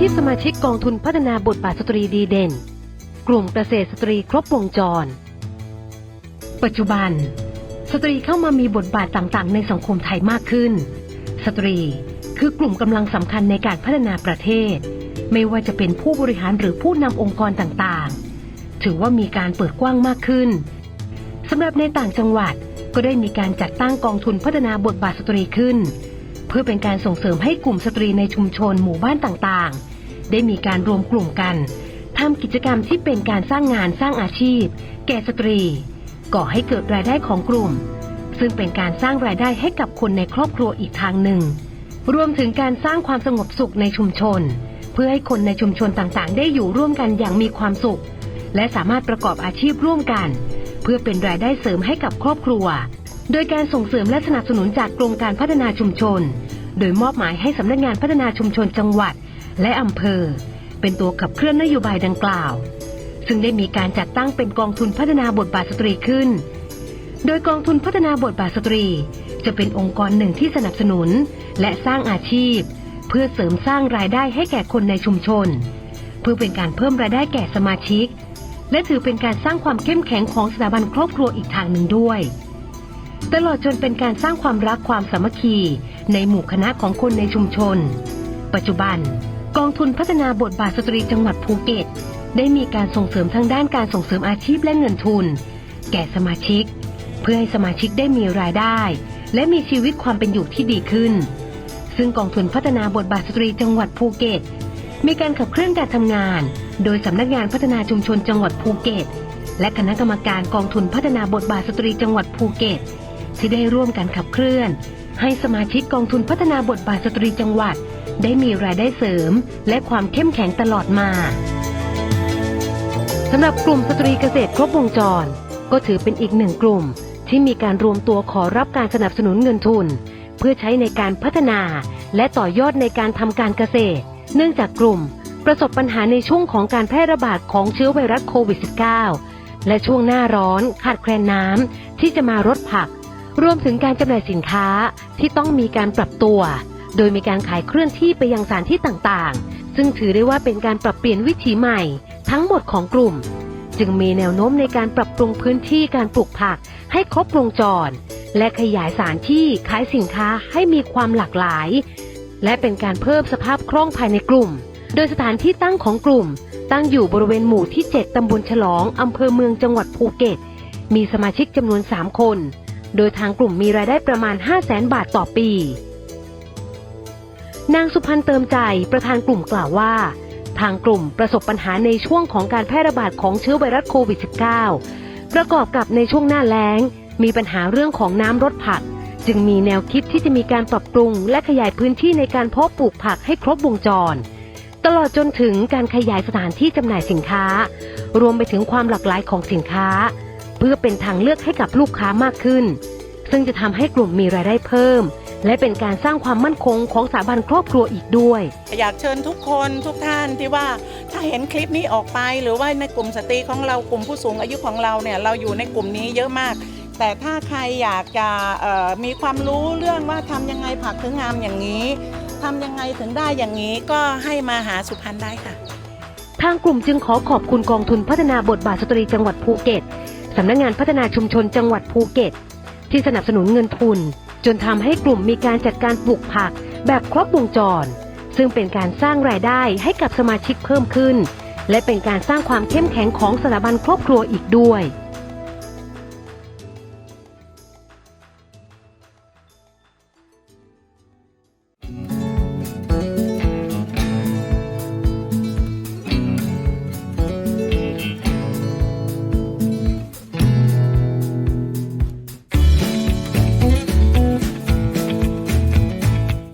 ชีพสมาชิกกองทุนพัฒนาบทบาทสตรีดีเด่น กลุ่มเกษตรสตรีครบวงจร ปัจจุบัน สตรีเข้ามามีบทบาทต่างๆ ในสังคมไทยมากขึ้น สตรีคือกลุ่มกำลังสำคัญในการพัฒนาประเทศ ไม่ว่าจะเป็นผู้บริหารหรือผู้นำองค์กรต่างๆ ถือว่ามีการเปิดกว้างมากขึ้นสำหรับในต่างจังหวัดก็ได้มีการจัดตั้งกองทุนพัฒนาบทบาทสตรีขึ้น เพื่อเป็นการส่งเสริมให้กลุ่มสตรีในชุมชนหมู่บ้านต่างๆ ได้มีการรวมกลุ่มกันทำกิจกรรมที่เป็นการสร้างงานสร้างอาชีพ แก่สตรี ก่อให้เกิดรายได้ของกลุ่ม ซึ่งเป็นการสร้างรายได้ให้กับคนในครอบครัวอีกทางหนึ่ง รวมถึงการสร้างความสงบสุขในชุมชน เพื่อให้คนในชุมชนต่างๆ ได้อยู่ร่วมกันอย่างมีความสุข และสามารถประกอบอาชีพร่วมกัน เพื่อเป็นรายได้เสริมให้กับครอบครัว โดยการส่งเสริมและสนับสนุนจากกรมการพัฒนาชุมชน โดยมอบหมายให้สำนักงานพัฒนาชุมชนจังหวัด และอำเภอ เป็นตัวขับเคลื่อนนโยบายดังกล่าว ซึ่งได้มีการจัดตั้งเป็นกองทุนพัฒนาบทบาทสตรีขึ้น โดยกองทุนพัฒนาบทบาทสตรี จะเป็นองค์กรหนึ่งที่สนับสนุนและสร้างอาชีพ เพื่อเสริมสร้างรายได้ให้แก่คนในชุมชน เพื่อเป็นการเพิ่มรายได้แก่สมาชิก และถือเป็นการสร้างความเข้มแข็งของสถาบันครอบครัวอีกทางหนึ่งด้วยตลอดจนเป็นการสร้างความรักความสามัคคีในหมู่คณะของคนในชุมชน ปัจจุบัน กองทุนพัฒนาบทบาทสตรีจังหวัดภูเก็ต ได้มีการส่งเสริมทางด้านการส่งเสริมอาชีพและเงินทุน แก่สมาชิก เพื่อให้สมาชิกได้มีรายได้ และมีชีวิตความเป็นอยู่ที่ดีขึ้น ซึ่งกองทุนพัฒนาบทบาทสตรีจังหวัดภูเก็ต มีการขับเคลื่อนการทำงาน โดยสำนักงานพัฒนาชุมชนจังหวัดภูเก็ต และคณะกรรมการกองทุนพัฒนาบทบาทสตรีจังหวัดภูเก็ต ที่ได้ร่วมกันขับเคลื่อน ให้สมาชิกกองทุนพัฒนาบทบาทสตรีจังหวัด ได้มีรายได้เสริม และความเข้มแข็งตลอดมาสำหรับกลุ่มสตรีเกษตรครบวงจร ก็ถือเป็นอีกหนึ่งกลุ่ม ที่มีการรวมตัวขอรับการสนับสนุนเงินทุน เพื่อใช้ในการพัฒนา และต่อยอดในการทำการเกษตร เนื่องจากกลุ่ม ประสบปัญหาในช่วงของการแพร่ระบาดของเชื้อไวรัสโควิด -19 และช่วงหน้าร้อนขาดแคลนน้ำที่จะมารดผัก รวมถึงการจำหน่ายสินค้าที่ต้องมีการปรับตัว โดยมีการขายเคลื่อนที่ไปยังสถานที่ต่างๆ ซึ่งถือได้ว่าเป็นการปรับเปลี่ยนวิถีใหม่ ทั้งหมดของกลุ่ม จึงมีแนวโน้มในการปรับปรุงพื้นที่การปลูกผักให้ครบวงจร และขยายสถานที่ขายสินค้าให้มีความหลากหลาย และเป็นการเพิ่มสภาพคล่องภายในกลุ่ม โดยสถานที่ตั้งของกลุ่ม ตั้งอยู่บริเวณหมู่ที่ 7 ตำบลฉลอง อำเภอเมืองจังหวัดภูเก็ต มีสมาชิกจำนวน 3 คน โดยทางกลุ่มมีรายได้ประมาณ 5 0 0แสนบาทต่อปี นางสุพันเติมใจประธานกลุ่มกล่าวว่า ทางกลุ่มประสบปัญหาในช่วงของการแพร่ระบาดของเชื้อไวรัสโควิด -19 ประกอบกับในช่วงหน้าแล้ง มีปัญหาเรื่องของน้ำรดผัก จึงมีแนวคิดที่จะมีการปรับปรุง และขยายพื้นที่ในการเพาะปลูกผักให้ครบวงจรตลอดจนถึงการขยายสถานที่จำหน่ายสินค้า รวมไปถึงความหลากหลายของสินค้า เพื่อเป็นทางเลือกให้กับลูกค้ามากขึ้น ซึ่งจะทำให้กลุ่มมีรายได้เพิ่ม และเป็นการสร้างความมั่นคงของสถาบันครอบครัวอีกด้วย อยากเชิญทุกคนทุกท่านที่ว่าถ้าเห็นคลิปนี้ออกไป หรือว่าในกลุ่มสตรีของเรากลุ่มผู้สูงอายุของเราเนี่ยเราอยู่ในกลุ่มนี้เยอะมาก แต่ถ้าใครอยากจะเอ่อมีความรู้เรื่องว่าทำยังไงผักถึงงามอย่างนี้ทำยังไงถึงได้อย่างนี้ก็ให้มาหาสุพรรณได้ค่ะ ทางกลุ่มจึงขอขอบคุณกองทุนพัฒนาบทบาทสตรีจังหวัดภูเก็ต สำนักงานพัฒนาชุมชนจังหวัดภูเก็ต ที่สนับสนุนเงินทุน จนทำให้กลุ่มมีการจัดการปลูกผักแบบครบวงจร ซึ่งเป็นการสร้างรายได้ให้กับสมาชิกเพิ่มขึ้น และเป็นการสร้างความเข้มแข็งของสถาบันครอบครัวอีกด้วย